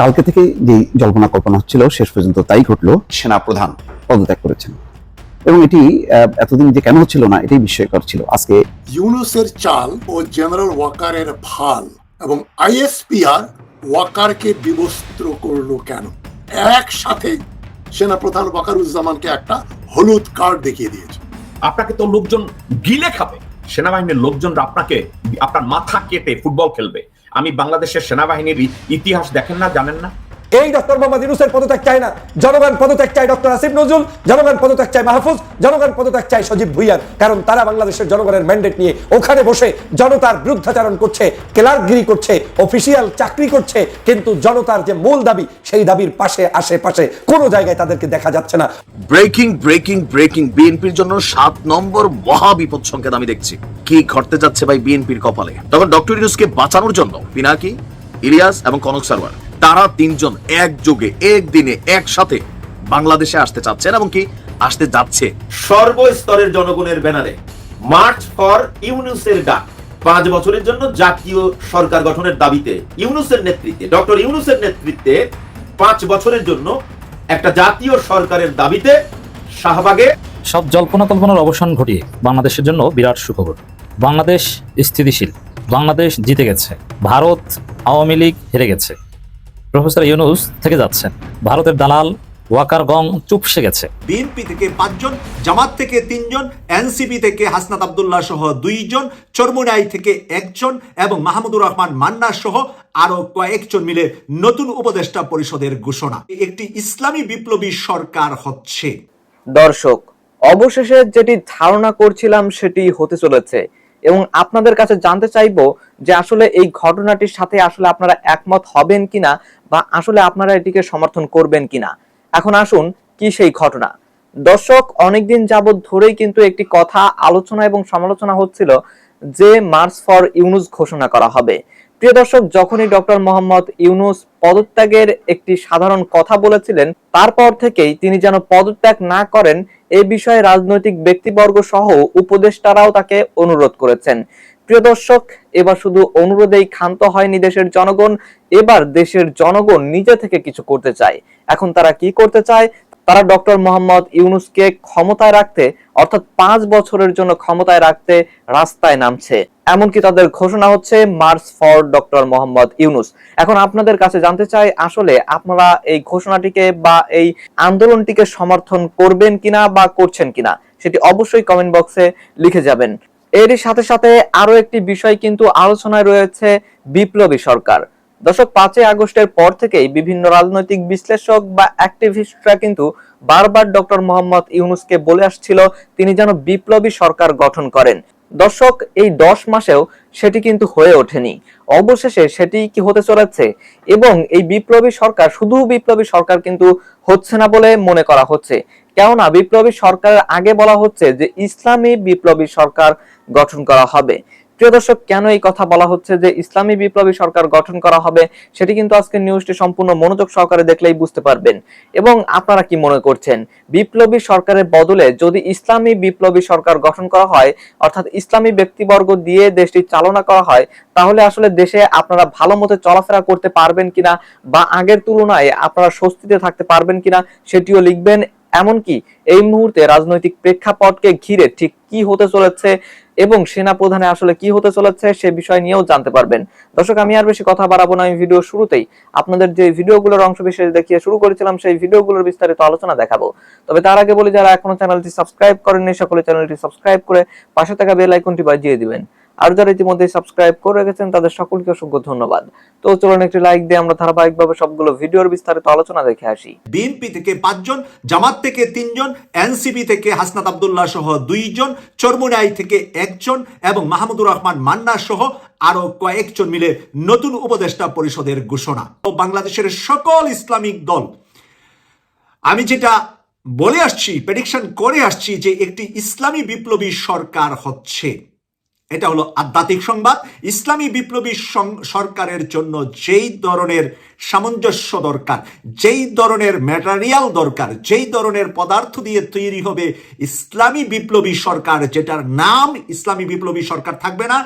কালকে থেকে যে জল্পনা কল্পনা হচ্ছিল শেষ পর্যন্ত তাই ঘটলো সেনা প্রধান পদত্যাগ করেছেন। এবং এটি এতদিন যে কেন হচ্ছিল না এটাই বিস্ময়কর ছিল। আজকে ইউনুসের চাল ও জেনারেল ওয়াকারের ফাল এবং আইএসপিআর ওয়াকারকে বিবস্ত্র করল কেন? একসাথে সেনাপ্রধান ওয়াকারুজ্জামানকে একটা হলুদ কার্ড দেখিয়ে দিয়েছে। আপনাকে তো লোকজন গিলে খাবে। সেনাবাহিনীর লোকজনরা আপনাকে আপনার মাথা কেটে ফুটবল খেলবে। আমি বাংলাদেশের সেনাবাহিনীর ইতিহাস দেখেন না জানেন না? এই ডক্টর মোহাম্মদ ইউনুসের পদত্যাগ চায় না। জনগণ পদত্যাগ চায় ডক্টর আসিফ নজরুল, জনগণ পদত্যাগ চায় মাহফুজ, জনগণ পদত্যাগ চায় সজীব ভুইয়ার। কারণ তারা বাংলাদেশের জনগণের ম্যান্ডেট নিয়ে ওখানে বসে জনতার বিরুদ্ধাচারণ করছে ক্লার্কগিরি করছে অফিসিয়াল চাকরি করছে, কিন্তু জনতার যে মূল দাবি, সেই দাবির পাশে, আশেপাশে কোনো জায়গায় তাদেরকে দেখা যাচ্ছে না। ব্রেকিং ব্রেকিং ব্রেকিং, বিএনপির জন্য সাত নম্বর মহা বিপদ সংকেত আমি দেখছি। কি ঘটতে যাচ্ছে ভাই বিএনপির কপালে? তখন ডক্টর ইউনুসকে বাঁচানোর জন্য পিনাকি, ইলিয়াস এবং কনক সারওয়ার তারা তিনজন একযোগে, একদিনে, একসাথে বাংলাদেশে আসতে চাচ্ছেন এবং কি আসতে যাচ্ছে সর্বস্তরের জনগণের ব্যানারে। মার্চ ফর ইউনুসের ডাক। পাঁচ বছরের জন্য জাতীয় সরকার গঠনের দাবিতে ইউনুসের নেতৃত্বে, ডক্টর ইউনুসের নেতৃত্বে পাঁচ বছরের জন্য একটা জাতীয় সরকারের দাবিতে শাহবাগে সব জল্পনা কল্পনার অবসান ঘটিয়ে বাংলাদেশের জন্য বিরাট সুখবর। বাংলাদেশ স্থিতিশীল। বাংলাদেশ জিতে গেছে। ভারত আওয়ামী লীগ হেরে গেছে। প্রফেসর ইউনুস থেকে যাচ্ছেন। ভারতের দালাল ওয়াকার গং চুপসে গেছে। বিএনপি থেকে পাঁচজন জামাত থেকে তিনজন এনসিপি থেকে হাসনাত আবদুল্লাহ সহ দুইজন চরমুনাই থেকে একজন এবং মাহমুদুর রহমান মান্না সহ আরও কয়েকজন মিলে নতুন উপদেষ্টা পরিষদের ঘোষণা। একটি ইসলামী বিপ্লবী সরকার হচ্ছে। দর্শক অবশেষে যেটি ধারণা করছিলাম সেটি হতে চলেছে। এবং আপনাদের কাছে জানতে চাইব যে আসলে এই ঘটনাটির সাথে আসলে আপনারা একমত হবেন কিনা বা আসলে আপনারা এটিকে সমর্থন করবেন কিনা। এখন আসুন, কি সেই ঘটনা? দর্শক, অনেকদিন যাবৎ ধরেই কিন্তু একটি কথা, আলোচনা এবং সমালোচনা হচ্ছিল যে মার্চ ফর ইউনুস ঘোষণা করা হবে। প্রিয় দর্শক, যখনই ডক্টর মোহাম্মদ ইউনুস পদত্যাগের একটি সাধারণ কথা বলেছিলেন, তারপর থেকেই তিনি যেন পদত্যাগ না করেন এই বিষয়ে রাজনৈতিক ব্যক্তিবর্গ সহ উপদেষ্টারাও তাকে অনুরোধ করেছেন। প্রিয় দর্শক, এবার শুধু অনুরোধেই ক্ষান্ত হয়নি দেশের জনগণ, এবার দেশের জনগণ নিজে থেকে কিছু করতে চায়। এখন তারা কি করতে চায়? তারা ডক্টর মোহাম্মদ ইউনুসকে ক্ষমতায় রাখতে, অর্থাৎ পাঁচ বছরের জন্য ক্ষমতায় রাখতে রাস্তায় নামছে। এমনকি তাদের ঘোষণা হচ্ছে march for doctor Mohammad Yunus এখন আপনাদের কাছে জানতে চাই, আসলে আপনারা এই ঘোষণাটিকে বা এই আন্দোলনটিকে সমর্থন করবেন কিনা বা করছেন কিনা, সেটি অবশ্যই কমেন্ট বক্সে লিখে যাবেন। এরই সাথে সাথে আরও একটি বিষয় কিন্তু আলোচনায় রয়েছে, বিপ্লবী সরকার। দর্শক পাঁচই আগস্টের পর থেকেই বিভিন্ন রাজনৈতিক বিশ্লেষক বা অ্যাক্টিভিস্টরা কিন্তু বারবার ডক্টর মোহাম্মদ ইউনুসকে বলে আসছিল, তিনি যেন বিপ্লবী সরকার গঠন করেন। দর্শক এই দশ মাসেও সেটি কিন্তু হয়ে ওঠেনি। অবশেষে সেটি কি হতে চলেছে? এবং এই বিপ্লবী সরকার, শুধু বিপ্লবী সরকার কিন্তু হচ্ছে না বলে মনে করা হচ্ছে। কেননা বিপ্লবী সরকারের আগে বলা হচ্ছে যে ইসলামী বিপ্লবী সরকার গঠন করা হবে। প্রিয় দর্শক, কেন এই কথা বলা হচ্ছে যে ইসলামী বিপ্লবী সরকার গঠন করা হবে, সেটি কিন্তু আজকে নিউজটি সম্পূর্ণ মনোযোগ সহকারে দেখলেই বুঝতে পারবেন। এবং আপনারা কি মনে করছেন, বিপ্লবী সরকারের বদলে যদি ইসলামী বিপ্লবী সরকার গঠন করা হয়, অর্থাৎ ইসলামী ব্যক্তিবর্গ দিয়ে দেশটি চালনা করা হয়, তাহলে আসলে দেশে আপনারা ভালো মতো চলাফেরা করতে পারবেন কিনা, বা আগের তুলনায় আপনারা স্বস্তিতে থাকতে পারবেন কিনা, সেটিও লিখবেন এমনকি এই মুহূর্তে রাজনৈতিক প্রেক্ষাপটকে ঘিরে ঠিক কি হতে চলেছে এবং সেনা প্রধানে আসলে কি হতে চলেছে সে বিষয় নিয়েও জানতে পারবেন। দর্শক, আমি আর বেশি কথা বাড়াবো না, আমি ভিডিও শুরুতেই আপনাদের যে ভিডিওগুলোর অংশ বিশেষ দেখিয়ে শুরু করেছিলাম, সেই ভিডিওগুলোর বিস্তারিত আলোচনা দেখাবো। তবে তার আগে বলি, যারা এখনও চ্যানেলটি সাবস্ক্রাইব করেননি, সকলে চ্যানেলটি সাবস্ক্রাইব করে পাশে থাকা বেল আইকনটি বাজিয়ে দিবেন। আর যারা ইতিমধ্যে সাবস্ক্রাইব করে রেখেছেন, তাদের সকলকে অসংখ্য ধন্যবাদ। তো চলুন একটি লাইক দিয়ে আমরা ধারাবাহিকভাবে সবগুলো ভিডিওর বিস্তারিত আলোচনা দেখে আসি। বিএনপি থেকে পাঁচজন, জামাত থেকে তিনজন এনসিপি থেকে হাসনাত আবদুল্লাহ সহ দুইজন, চরমুনাই থেকে একজন এবং মাহমুদুর রহমান মান্না সহ আরও কয়েকজন মিলে নতুন উপদেষ্টা পরিষদের ঘোষণা। ও বাংলাদেশের সকল ইসলামিক দল, আমি যেটা বলে আসছি প্রেডিকশন করে আসছি যে একটি ইসলামী বিপ্লবী সরকার হচ্ছে। এটা হলো আধ্যাত্মিক সংবাদ। ইসলামী বিপ্লবী সরকারের জন্য যেই ধরনের সামঞ্জস্য দরকার, যেই ধরনের ম্যাটেরিয়াল দরকার, যেই ধরনের পদার্থ দিয়ে তৈরি হবে ইসলামী বিপ্লবী সরকার, যেটার নাম ইসলামী বিপ্লবী সরকার থাকবে না,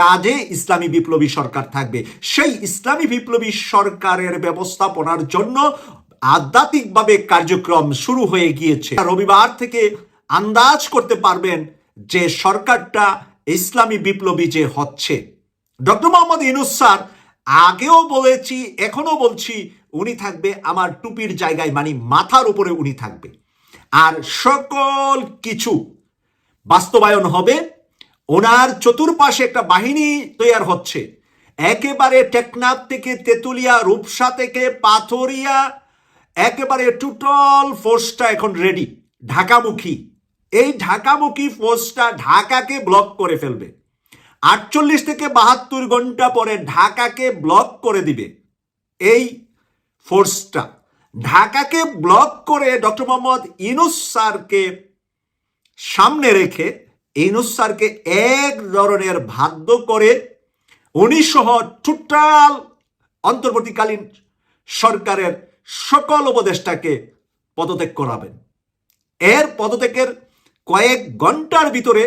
কাজে ইসলামী বিপ্লবী সরকার থাকবে। সেই ইসলামী বিপ্লবী সরকারের ব্যবস্থাপনার জন্য আধ্যাত্মিকভাবে কার্যক্রম শুরু হয়ে গিয়েছে। রবিবার থেকে আন্দাজ করতে পারবেন যে সরকারটা ইসলামী বিপ্লবী যে হচ্ছে। ডক্টর মোহাম্মদ ইনুস স্যার, আগেও বলেছি এখনও বলছি, উনি থাকবে আমার টুপির জায়গায় মানে মাথার উপরে উনি থাকবে। আর সকল কিছু বাস্তবায়ন হবে। ওনার চতুর্পাশে একটা বাহিনী তৈরি হচ্ছে। একেবারে টেকনাফ থেকে তেতুলিয়া, রূপসা থেকে পাথরিয়া, একেবারে টোটাল ফোর্সটা এখন রেডি ঢাকামুখী। এই ঢাকামুখী ফোর্সটা ঢাকাকে ব্লক করে ফেলবে। আটচল্লিশ থেকে বাহাত্তর ঘণ্টা পরে ঢাকাকে ব্লক করে দিবে। এই ফোর্সটা ঢাকাকে ব্লক করে ডক্টর মোহাম্মদ ইনুস স্যারকে সামনে রেখে ইনুস স্যারকে এক ধরনের বাধ্য করে উনি সহ টোটাল অন্তর্বর্তীকালীন সরকারের সকল উপদেষ্টাকে পদত্যাগ করাবেন। এর পদত্যাগের কয়েক ঘণ্টার ভিতরে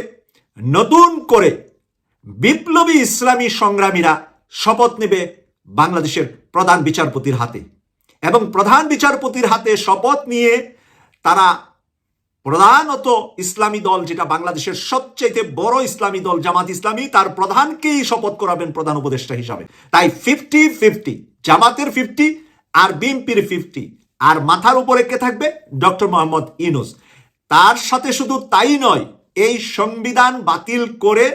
নতুন করে বিপ্লবী ইসলামী সংগ্রামীরা শপথ নেবে বাংলাদেশের প্রধান বিচারপতির হাতে। এবং প্রধান বিচারপতির হাতে শপথ নিয়ে তারা প্রধানত ইসলামী দল, যেটা বাংলাদেশের সবচেয়ে বড় ইসলামী দল, জামাত ইসলামী, তার প্রধানকেই শপথ করাবেন প্রধান উপদেষ্টা হিসাবে। তাই ফিফটি ফিফটি, জামাতের ফিফটি আর বিএনপির ফিফটি। আর মাথার উপরে কে থাকবে? ডক্টর মোহাম্মদ ইনুস তার সাথে শুধু তাই নয়, এই সংবিধান বাতিল করে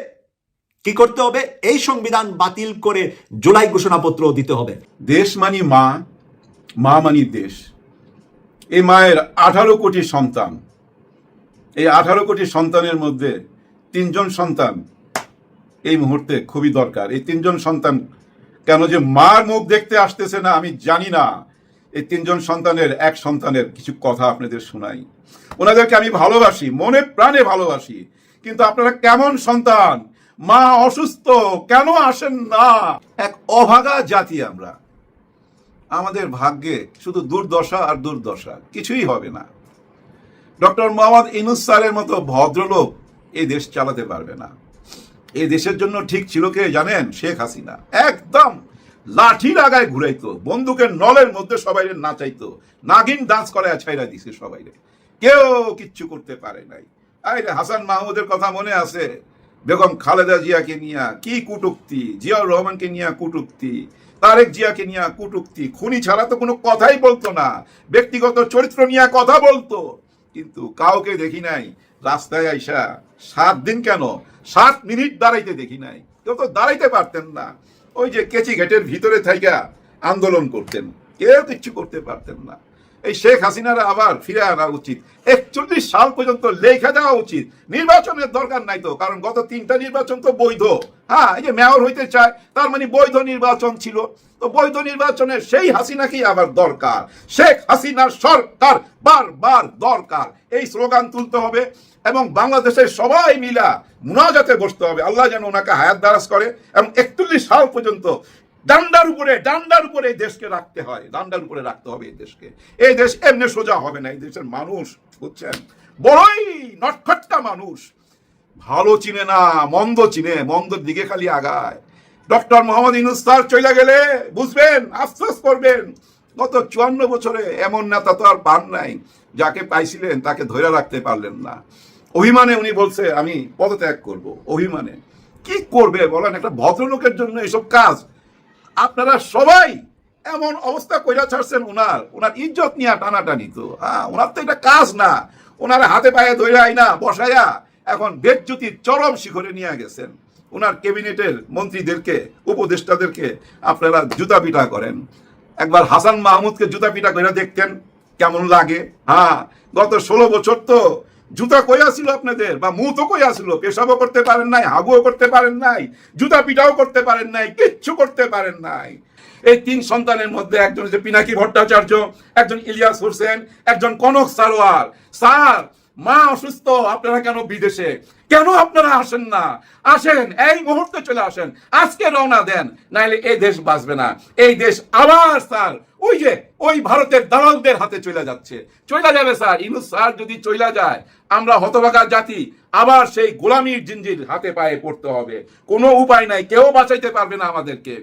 কি করতে হবে? এই সংবিধান বাতিল করে জুলাই ঘোষণাপত্র দিতে হবে। দেশ মানি মা মা মানি দেশ। এই মায়ের আঠারো কোটি সন্তান। এই আঠারো কোটি সন্তানের মধ্যে তিনজন সন্তান এই মুহূর্তে খুবই দরকার। এই তিনজন সন্তান কেন যে মার মুখ দেখতে আসতেছে না, আমি জানি না। এই তিনজন সন্তানের এক সন্তানের কিছু কথা আপনাদের শোনাই। ওনাদেরকে আমি ভালোবাসি, মনে প্রাণে ভালোবাসি, কিন্তু আপনারা কেমন সন্তান? মা অসুস্থ, কেন আসেন না? এক অভাগা জাতি আমরা। আমাদের ভাগ্যে শুধু দুর্দশা আর দুর্দশা, কিছুই হবে না। ডক্টর মোহাম্মদ ইনুস মতো ভদ্রলোক এই দেশ চালাতে পারবে না। এই দেশের জন্য ঠিক ছিল কে জানেন? শেখ হাসিনা। একদম। লাঠি লাগায় ঘুরাইতো, বন্দুকের নলের মধ্যে সবাই নাচাইতো, নাগিন ডান্স করে ছাইরা দিছে সবাই কেউ কিচ্ছু করতে পারে নাই। আরে হাসান মাহমুদের কথা মনে আছে? বেগম খালেদা জিয়াকে নিয়ে কি কুটুক্তি, জিয়াউর রহমানকে নিয়ে কুটুক্তি, তারেক জিয়াকে নিয়ে কুটুক্তি, খুনি ছাড়া তো কোনো কথাই বলতো না। ব্যক্তিগত চরিত্র নিয়ে কথা বলতো। কিন্তু কাউকে দেখি নাই। রাস্তায় আইসা সাত দিন কেন? সাত মিনিট দাঁড়াইতে দেখি নাই। কেউ তো দাঁড়াইতে পারতেন না। ওই যে কেচি ঘেটের ভিতরে থাইকা আন্দোলন করতেন। কেউ কিচ্ছু করতে পারতেন না। এই শেখ হাসিনার আবার ফিরে আনা উচিত। একচল্লিশ সাল পর্যন্ত লেখা দেওয়া উচিত। নির্বাচনের দরকার নাই তো, কারণ গত তিনটা নির্বাচন তো বৈধ। হ্যাঁ এই যে মেয়র হইতে চায়, তার মানে বৈধ নির্বাচন ছিল। তো বৈধ নির্বাচনে সেই হাসিনাকেই আবার দরকার। শেখ হাসিনার সরকার বারবার দরকার। এই স্লোগান তুলতে হবে এবং বাংলাদেশের সবাই মিলা মুনাজাতে বসতে হবে। আল্লাহ যেন ওনাকে হায়াত দারাজ করে এবং একচল্লিশ সাল পর্যন্ত ডান্ডার উপরে ডান্ডার উপরে এই দেশকে রাখতে হয়। ডান্ডার উপরে রাখতে হবে এই দেশকে। এই দেশ এমনি সোজা হবে না, এই দেশের মানুষ, বুঝছেন? বড়ই নটখটকা মানুষ। ভালো চিনে না, মন্দ চিনে, মন্দর দিকে খালি আগায়। ডক্টর মোহাম্মদ ইনুস স্যার চলে গেলে, বুঝবেন, আফসোস করবেন। গত চুয়ান্ন বছরে এমন নেতা তো আর পান নাই, যাকে পাইছিলেন, তাকে ধরে রাখতে পারলেন না। অভিমানে উনি বলছে, আমি পদত্যাগ করব, অভিমানে। কি করবে বলেন, একটা ভদ্রলোকের জন্য এসব কাজ আপনারা সবাই এমন অবস্থা কইরা ছাড়ছেন ওনার ওনার ইজ্জত নিয়ে টানাটানি তো। হ্যাঁ ওনার তো এটা কাজ না। ওনার হাতে পায়ে ধৈরাই না বসাইয়া এখন বেজ্যুতির চরম শিখরে নিয়ে গেছেন। ওনার ক্যাবিনেটের মন্ত্রীদেরকে, উপদেষ্টাদেরকে আপনারা জুতা পিটা করেন। একবার হাসান মাহমুদকে জুতা পিটা করে দেখতেন, কেমন লাগে। হ্যাঁ গত ষোলো বছর তো জুতা কই আসিল আপনাদের? বা মুখ তো কই আসিল? পেশাবও করতে পারেন নাই, হাগুও করতে পারেন নাই, জুতা পিটাও করতে পারেন নাই, কিচ্ছু করতে পারেন নাই। এই তিন সন্তানের মধ্যে একজন হচ্ছে পিনাকি ভট্টাচার্য, একজন ইলিয়াস হোসেন, একজন কনক সারোয়ার। স্যার মা অসুস্থ, আপনারা কেন বিদেশে? কেন আপনারা আসেন না? আসেন, এই মুহূর্তে চলে আসেন। আজকে রওনা দেন, নাইলে এই দেশ বাঁচবে না। এই দেশ আবার, স্যার, ওই যে, ওই ভারতের দালালদের হাতে চলে যাচ্ছে। চলে যাবে, স্যার, ইনুস স্যার যদি চলে যায়, আমরা হতভাগা জাতি, আবার সেই গোলামির জিঞ্জির হাতে পায়ে পড়তে হবে। কোনো উপায় নাই, কেউ বাঁচাইতে পারবে না আমাদেরকে।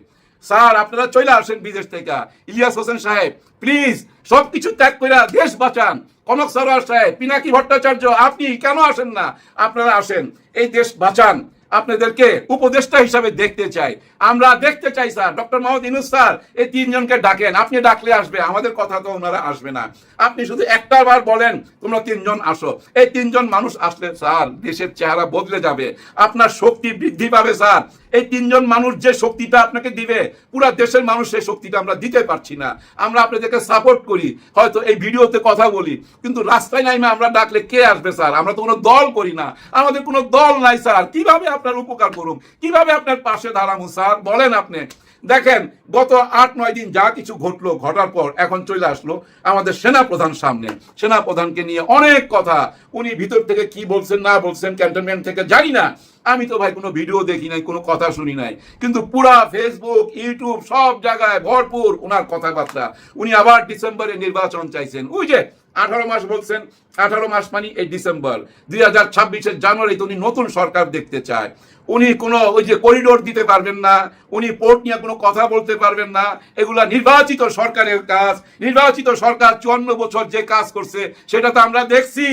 স্যার, আপনারা চলে আসেন বিদেশ থেকে। ইলিয়াস হোসেন সাহেব প্লিজ সবকিছু ত্যাগ করে দেশ বাঁচান। কনক সরোয়ার সাহেব, পিনাকি ভট্টাচার্য, আপনি কেন আসেন না? আপনারা আসেন। এই দেশ বাঁচান। আপনাদেরকে উপদেষ্টা হিসাবে দেখতে চাই। আমরা দেখতে চাই, sir, doctor Mohammad Yunus sir, এই তিনজনকে ডাকেন। আপনি ডাকলে আসবে, আমাদের কথা তো ওনারা আসবে না। আপনি শুধু একটা বার বলেন, তোমরা তিনজন আসো। এই তিনজন মানুষ আসলে, স্যার, দেশের চেহারা বদলে যাবে। আপনার শক্তি বৃদ্ধি পাবে, স্যার। এই তিনজন মানুষ যে শক্তিটা আপনাকে দিবে, পুরা দেশের মানুষ সেই শক্তিটা আমরা দিতে পারছি না। আমরা আপনাদেরকে সাপোর্ট করি, হয়তো এই ভিডিওতে কথা বলি, কিন্তু রাস্তায় নাইমে আমরা ডাকলে কে আসবে স্যার? আমরা তো কোনো দল করি না। আমাদের কোনো দল নাই স্যার। কীভাবে আপনার উপকার করুন? কীভাবে আপনার পাশে দাঁড়াবো স্যার? বলেন আপনি। দেখেন, গত আট, নয় দিন যা কিছু ঘটলো, ঘটার পর এখন চলে আসলো আমাদের সেনা প্রধান সামনে। সেনা প্রধানকে নিয়ে অনেক কথা। উনি ভিতর থেকে কি বলছেন, না বলছেন, ক্যান্টনমেন্ট থেকে জানি না। আমি তো ভাই কোনো ভিডিও দেখি নাই, কোনো কথা শুনি নাই। কিন্তু পুরা ফেসবুক ইউটিউব সব জায়গায় ভরপুর ওনার কথাবার্তা। উনি আবার ডিসেম্বরে নির্বাচন চাইছেন। ওই যে আঠারো মাস বলছেন, আঠারো মাস মানে এই ডিসেম্বর। দুই হাজার ছাব্বিশের জানুয়ারিতে উনি নতুন সরকার দেখতে চায়। উনি কোনো ওই যে করিডোর দিতে পারবেন না, উনি পোর্ট নিয়ে কোনো কথা বলতে পারবেন না। এগুলা নির্বাচিত সরকারের কাজ, নির্বাচিত সরকার চুয়ান্ন বছর যে কাজ করছে, সেটা তো আমরা দেখছি।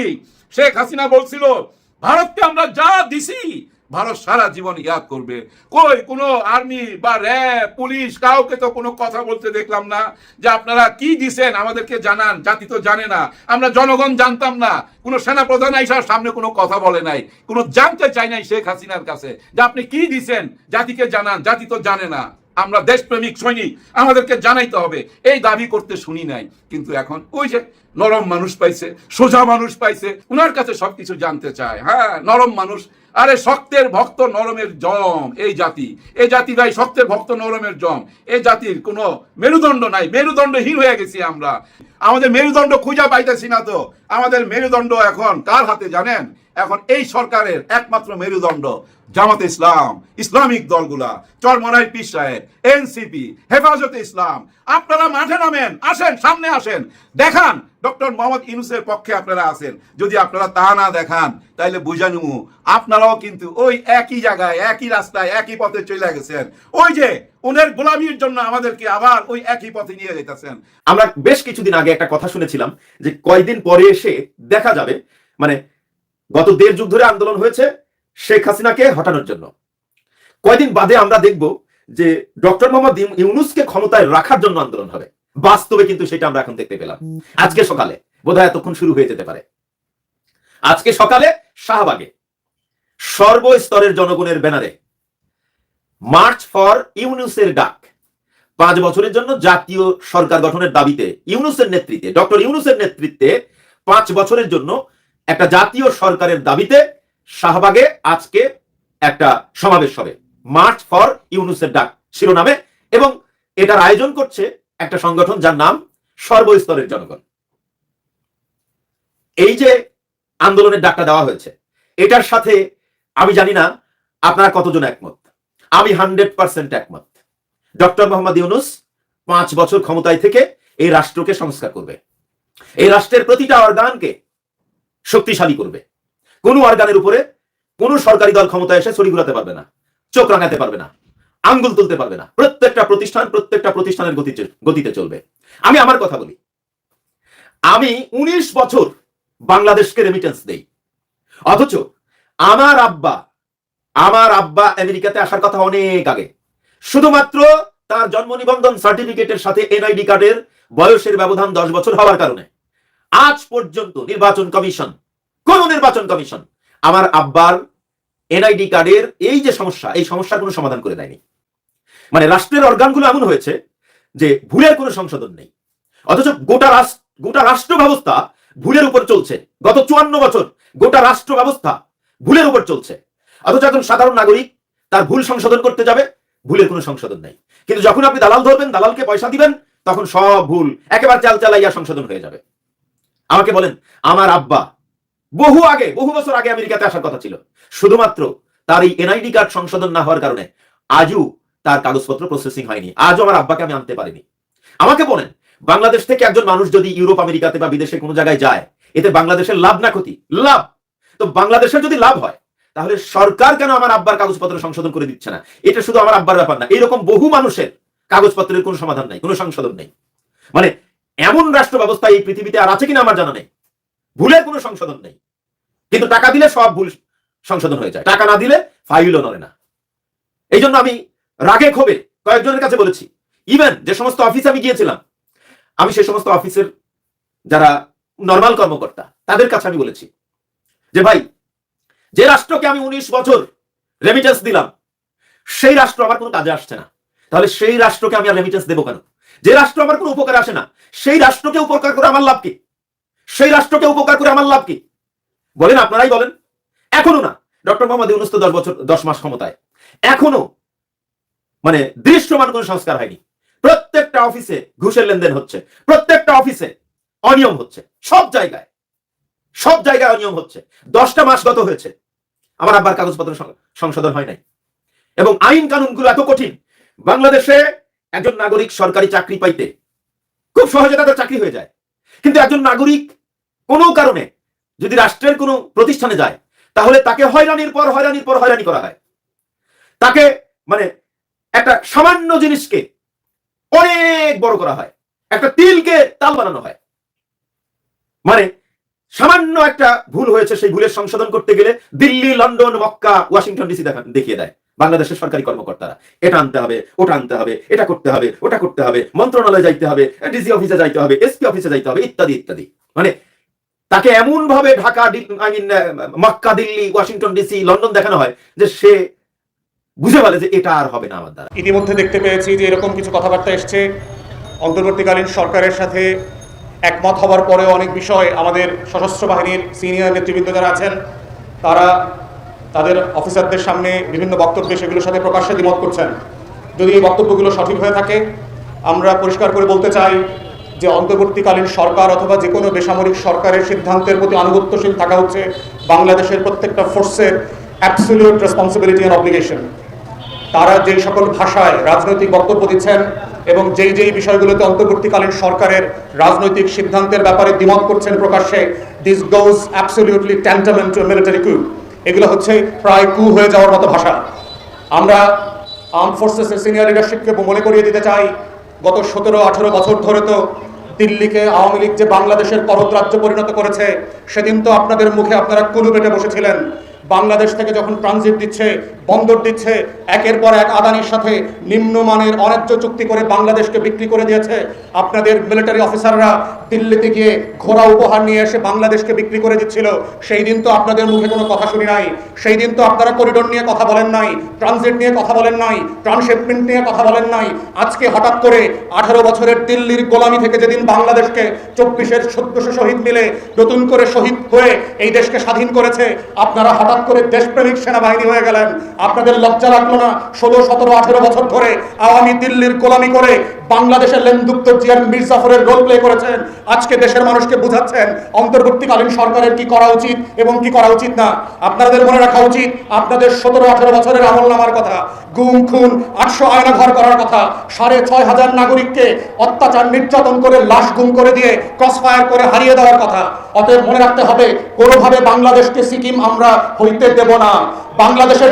শেখ হাসিনা বলছিল, ভারতকে আমরা যা দিছি ভারত সারা জীবন ইয়াদ করবে। কই, কোনো আর্মি বা র্যাব, পুলিশ, কাউকে তো কোনো কথা বলতে দেখলাম না যে আপনারা কি দিছেন, আমাদেরকে জানান। জাতি তো জানে না। আমরা জনগণ জানতাম না। কোনো সেনা প্রধান আইসার সামনে কোনো কথা বলে নাই। কোনো জানতে চাই নাই শেখ হাসিনার কাছে যে আপনি কি দিছেন? জাতিকে জানান। জাতি তো জানে না। আমরা দেশপ্রেমিক সৈনিক, আমাদেরকে জানাইতে হবে। এই দাবি করতে শুনি নাই। কিন্তু এখন ওই যে নরম মানুষ পাইছে, সোজা মানুষ পাইছে, উনার কাছে সবকিছু জানতে চায়। হ্যাঁ নরম মানুষ। আরে শক্তের ভক্ত নরমের জম, এই জাতি। এই জাতি ভাই, শক্তের ভক্ত নরমের জম। এই জাতির কোনো মেরুদণ্ড নাই। মেরুদণ্ডহীন হয়ে গেছি আমরা। আমাদের মেরুদণ্ড খুঁজা পাইতেছি না তো। আমাদের মেরুদণ্ড এখন কার হাতে জানেন? এখন এই সরকারের একমাত্র মেরুদণ্ড জামাত ইসলাম, ইসলামিক দলগুলা। চরমনাই পীর সাহেব এনসিপি হেফাজতে ইসলাম। আপনারা মাঠে নামেন, আসেন, সামনে আসেন। দেখান, ডক্টর মোহাম্মদ ইউনুসের পক্ষে আপনারা আছেন। যদি আপনারা তা না দেখান, তাইলে বুঝানু আপনারাও কিন্তু ওই একই জায়গায়, একই রাস্তায়, একই পথে চলে গেছেন। ওই যে ওনের গোলামির জন্য আমাদেরকে আবার ওই একই পথে নিয়ে যেতেছেন আমরা বেশ কিছুদিন আগে একটা কথা শুনেছিলাম যে কয়দিন পরে এসে দেখা যাবে মানে গত দেড় যুগ ধরে আন্দোলন হয়েছে শেখ হাসিনাকে হটানোর জন্য। কয়দিন বাদে আমরা দেখব যে ডক্টর মোহাম্মদ ইউনুসকে ক্ষমতায় রাখার জন্য আন্দোলন হবে। বাস্তবে কিন্তু সেটা আমরা এখন দেখতে পেলাম। আজকে সকালে, বোধহয় এতক্ষণ শুরু হয়ে যেতে পারে। আজকে সকালে শাহবাগে, সর্বস্তরের জনগণের ব্যানারে, মার্চ ফর ইউনুসের ডাক। পাঁচ বছরের জন্য জাতীয় সরকার গঠনের দাবিতে ইউনুসের নেতৃত্বে, ডক্টর ইউনুসের নেতৃত্বে পাঁচ বছরের জন্য একটা জাতীয় সরকারের দাবিতে শাহবাগে আজকে একটা সমাবেশ হবে। মার্চ ফর ইউনুসের ডাক শিরোনামে এবং এটার আয়োজন করছে একটা সংগঠন যার নাম সর্বস্তরের জনগণ। এই যে আন্দোলনের ডাকটা দেওয়া হয়েছে, এটার সাথে আমি জানি না আপনারা কতজন একমত। আমি হান্ড্রেড পার্সেন্ট একমত। ডক্টর মোহাম্মদ ইউনুস পাঁচ বছর ক্ষমতায় থেকে এই রাষ্ট্রকে সংস্কার করবে। এই রাষ্ট্রের প্রতিটা অর্গানকে শক্তিশালী করবে। কোন অর্গানের উপরে কোন সরকারি দল ক্ষমতায় এসে ছড়ি ঘুরাতে পারবে না, চোখ রাঙাতে পারবে না, আঙ্গুল তুলতে পারবে না, প্রত্যেকটা প্রতিষ্ঠান প্রত্যেকটা প্রতিষ্ঠানের গতিতে গতিতে চলবে। আমি আমার কথা বলি, আমি উনিশ বছর বাংলাদেশকে রেমিটেন্স দেই, অথচ আমার আব্বা আমার আব্বা আমেরিকাতে আসার কথা অনেক আগে, শুধুমাত্র তার জন্ম নিবন্ধন সার্টিফিকেটের সাথে এনআইডি কার্ডের বয়সের ব্যবধান দশ বছর হওয়ার কারণে। আজ পর্যন্ত নির্বাচন কমিশন, কোন নির্বাচন কমিশন, আমার আব্বার এনআইডি কার্ডের এই যে সমস্যা, এই সমস্যার কোনো সমাধান করে দেয়নি। মানে রাষ্ট্রের অর্গানগুলো এমন হয়েছে যে ভুলের কোনো সংশোধন নেই। অথচ গোটা রাষ্ট্র গোটা রাষ্ট্র ব্যবস্থা ভুলের উপর চলছে। গত চুয়ান্ন বছর গোটা রাষ্ট্র ব্যবস্থা ভুলের উপর চলছে। অথচ একজন সাধারণ নাগরিক তার ভুল সংশোধন করতে যাবে, ভুলের কোনো সংশোধন নেই। কিন্তু যখন আপনি দালাল ধরবেন, দালালকে পয়সা দিবেন, তখন সব ভুল একেবারে চাল চালাইয়া সংশোধন হয়ে যাবে। আমাকে বলেন, আমার আব্বা বহু আগে, বহু বছর আগে আমেরিকাতে আসার কথা ছিল। শুধুমাত্র তার এই এনআইডি কার্ড সংশোধন না হওয়ার কারণে আজও তার কাগজপত্র প্রসেসিং হয়নি। আজও আমার আব্বাকে আমি আনতে পারিনি। আমাকে বলেন, বাংলাদেশ থেকে একজন মানুষ যদি ইউরোপ, আমেরিকাতে বা বিদেশে কোনো জায়গায় যায়, এতে বাংলাদেশের লাভ না ক্ষতি? লাভ! তো বাংলাদেশের যদি লাভ হয়, তাহলে সরকার কেন আমার আব্বার কাগজপত্র সংশোধন করে দিচ্ছে না? এটা শুধু আমার আব্বার ব্যাপার না, এরকম বহু মানুষের কাগজপত্রের কোনো সমাধান নেই, কোনো সংশোধন নেই। মানে এমন রাষ্ট্র ব্যবস্থা এই পৃথিবীতে আর আছে কিনা আমার জানা নেই। ভুলের কোনো সংশোধন নেই। কিন্তু টাকা দিলে সব ভুল সংশোধন হয়ে যায়। টাকা না দিলে ফাইলও নড়ে না। এই জন্য আমি রাগে ক্ষোভে কয়েকজনের কাছে বলেছি ইভেন যে সমস্ত অফিসে আমি গিয়েছিলাম, আমি সে সমস্ত অফিসের যারা নর্মাল কর্মকর্তা, তাদের কাছে আমি বলেছি যে, ভাই, যে রাষ্ট্রকে আমি উনিশ বছর রেমিটেন্স দিলাম, সেই রাষ্ট্র আমার কোনো কাজে আসছে না। তাহলে সেই রাষ্ট্রকে আমি আর রেমিটেন্স দেবো কেন? যে রাষ্ট্র আমার কোনো উপকার আসে না, সেই রাষ্ট্রকে উপকার করে আমার লাভ কি? সেই রাষ্ট্রকে উপকার করে আমার লাভ কি? বলেন, আপনারাই বলেন। এখনও না, ডক্টর মোহাম্মদ ইউনুস তো দশ বছর, দশ মাস ক্ষমতায়। এখনও মানে দৃশ্যমান কোনো সংস্কার হয়নি। প্রত্যেকটা অফিসে ঘুষের লেনদেন হচ্ছে, প্রত্যেকটা অফিসে অনিয়ম হচ্ছে, সব জায়গায় সব জায়গায় অনিয়ম হচ্ছে। দশটা মাস গত হয়েছে, আমার আব্বার কাগজপত্র সংশোধন হয় নাই। এবং আইন কানুনগুলো এত কঠিন, বাংলাদেশে একজন নাগরিক সরকারি চাকরি পাইতে খুব সহজে তাদের চাকরি হয়ে যায়। কিন্তু একজন নাগরিক কোনো কারণে যদি রাষ্ট্রের কোনো প্রতিষ্ঠানে যায়, তাহলে তাকে হয়রানির পর হয়রানির পর হয়রানি করা হয়। তাকে মানে একটা সামান্য জিনিসকে অনেক বড় করা হয়। একটা তিলকে তাল বানানো হয়। মানে সামান্য একটা ভুল হয়েছে সেই ভুলের সংশোধন করতে গেলে Delhi, London, Mecca, Washington, DC দেখা দেখিয়ে দেয়। বাংলাদেশের সরকারি কর্মকর্তারা। এটা আনতে হবে, ওটা আনতে হবে, এটা করতে হবে, ওটা করতে হবে, মন্ত্রণালয়ে যাইতে হবে, ডিসি অফিসে যাইতে হবে, এসপি অফিসে যাইতে হবে, ইত্যাদি ইত্যাদি। মানে তাকে এমন ভাবে Dhaka I mean Mecca, Delhi, Washington, DC, London দেখানো হয় যে সে বুঝে বলে যে এটা আর হবে না আমার দ্বারা। ইতিমধ্যে দেখতে পেয়েছি যে এরকম কিছু কথাবার্তা এসছে। অন্তর্বর্তীকালীন সরকারের সাথে একমত হওয়ার পরেও অনেক বিষয় আমাদের সশস্ত্র বাহিনীর সিনিয়র নেতৃবৃন্দ যারা আছেন, তারা তাদের অফিসারদের সামনে বিভিন্ন বক্তব্যে সেগুলোর সাথে প্রকাশ্যে দ্বিমত করছেন। যদি এই বক্তব্যগুলো সঠিক হয়ে থাকে, আমরা পরিষ্কার করে বলতে চাই যে অন্তর্বর্তীকালীন সরকার অথবা যে কোনো বেসামরিক সরকারের সিদ্ধান্তের প্রতি আনুগত্যশীল থাকা হচ্ছে বাংলাদেশের প্রত্যেকটা ফোর্সের অ্যাবসলিউট রেসপন্সিবিলিটি অ্যান্ড অব্লিগেশন তারা যেই সকল ভাষায় রাজনৈতিক বক্তব্য দিচ্ছেন এবং যেই যেই বিষয়গুলোতে অন্তর্বর্তীকালীন সরকারের রাজনৈতিক সিদ্ধান্তের ব্যাপারে দ্বিমত করছেন প্রকাশ্যে this goes absolutely tantamount to military coup এগুলো হচ্ছে প্রায় কু হয়ে যাওয়ার মতো ভাষা। আমরা আর্ম ফোর্সেসের সিনিয়র লিডারশিপকে মনে করিয়ে দিতে চাই, গত সতেরো, আঠেরো বছর ধরে তো দিল্লিকে আওয়ামী লীগ যে বাংলাদেশের রাজ্য পরিণত করেছে, সেদিন তো আপনাদের মুখে আপনারা কুলু পেটে বসেছিলেন। বাংলাদেশ থেকে যখন ট্রানজিট দিচ্ছে বন্দর দিচ্ছে, একের পর এক আদানির সাথে নিম্নমানের অন্যায্য চুক্তি করে বাংলাদেশকে বিক্রি করে দিয়েছে। আপনাদের মিলিটারি অফিসাররা দিল্লিতে গিয়ে ঘোড়া উপহার নিয়ে এসে বাংলাদেশকে বিক্রি করে দিচ্ছিল। সেই দিন তো আপনাদের মুখে কোনো কথা শুনি নাই। সেই দিন তো আপনারা করিডোর নিয়ে কথা বলেন নাই ট্রানজিট নিয়ে কথা বলেন নাই ট্রান্সশিপমেন্ট নিয়ে কথা বলেন নাই। আজকে হঠাৎ করে আঠারো বছরের দিল্লির গোলামি থেকে যেদিন বাংলাদেশকে চব্বিশের চোদ্দশো শহীদ মিলে নতুন করে শহীদ হয়ে এই দেশকে স্বাধীন করেছে, আপনারা হঠাৎ করে দেশপ্রেমিক সেনাবাহিনী হয়ে গেলেন। আপনাদের লজ্জা লাগল না? ষোলো, সতেরো, আঠেরো বছর ধরে আওয়ামী দিল্লির কোলামি করে বাংলাদেশের লেনদুপ্ত জিয়ার মির্জাফরের রোল প্লে করেছেন। আজকে দেশের মানুষকে বুঝাচ্ছেন, অন্তর্বর্তীকালীন সরকারের কি করা উচিত এবং কি করা উচিত না। আপনাদের মনে রাখা উচিত, আপনাদের সতেরো, আঠেরো বছরের আমল নামার কথা। গুম খুন আটশো আয়না ঘর করার কথা। সাড়ে ছয় হাজার নাগরিককে অত্যাচার নির্যাতন করে লাশ গুম করে দিয়ে ক্রস ফায়ার করে হারিয়ে দেওয়ার কথা। অতএব মনে রাখতে হবে কোনোভাবে বাংলাদেশকে সিকিম আমরা হইতে দেব না। বাংলাদেশের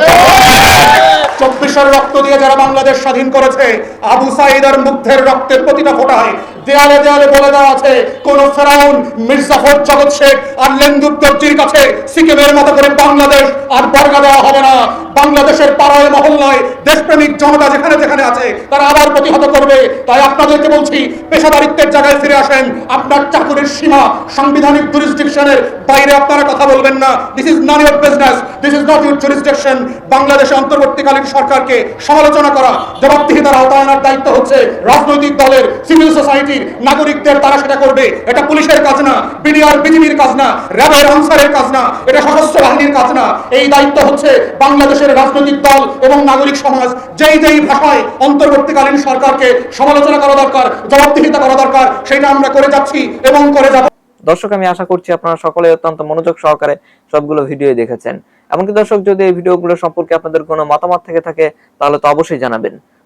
চব্বিশের রক্ত দিয়ে যারা বাংলাদেশ স্বাধীন করেছে আবু সাইদ আর মুগ্ধের রক্তের প্রতিটা ফোটায় দেয়ালে দেয়ালে বলে দেওয়া আছে, কোন ফেরাউন মির্জাফর জগৎ শেখ আর লেন্দুর দর্জির কাছে সিকিমের মতো করে বাংলাদেশ আর বর্গা দেওয়া হবে না। বাংলাদেশের পাড়ায়, মহল্লায় দেশপ্রেমিক জনতা যেখানে যেখানে আছে, তারা আবার প্রতিহত করবে। তাই আপনাদেরকে বলছি, পেশাদারিত্বের জায়গায় ফিরে আসেন। আপনার চাকুরির সীমা সাংবিধানিক জুরিসডিকশনের বাইরে আপনারা কথা বলবেন না। This is non your business this is not your jurisdiction বাংলাদেশে অন্তর্বর্তীকালীন সরকারকে সমালোচনা করা, জবাবদিহিতার আওতায় আনার দায়িত্ব হচ্ছে রাজনৈতিক দলের সিভিল ফিলিস্তিনির নাগরিকদের তারা সেটা করবে। এটা পুলিশের কাজ না বিডিআর বিজিবির কাজ না, র্যাবের আনসারের কাজ না, এটা সশস্ত্র বাহিনীর কাজ না। এই দায়িত্ব হচ্ছে বাংলাদেশের রাজনৈতিক দল এবং নাগরিক সমাজ। যেই যেই ভাষায় অন্তর্বর্তীকালীন সরকারকে সমালোচনা করা দরকার, জবাবদিহিতা করা দরকার, সেটা আমরা করে যাচ্ছি এবং করে যাব। দর্শক, আমি আশা করছি আপনারা সকলে অত্যন্ত মনোযোগ সহকারে সবগুলো ভিডিও দেখেছেন। এমনকি দর্শক, যদি এই ভিডিওগুলো সম্পর্কে আপনাদের কোনো মতামত থেকে থাকে, তাহলে তো অবশ্যই জানাবেন।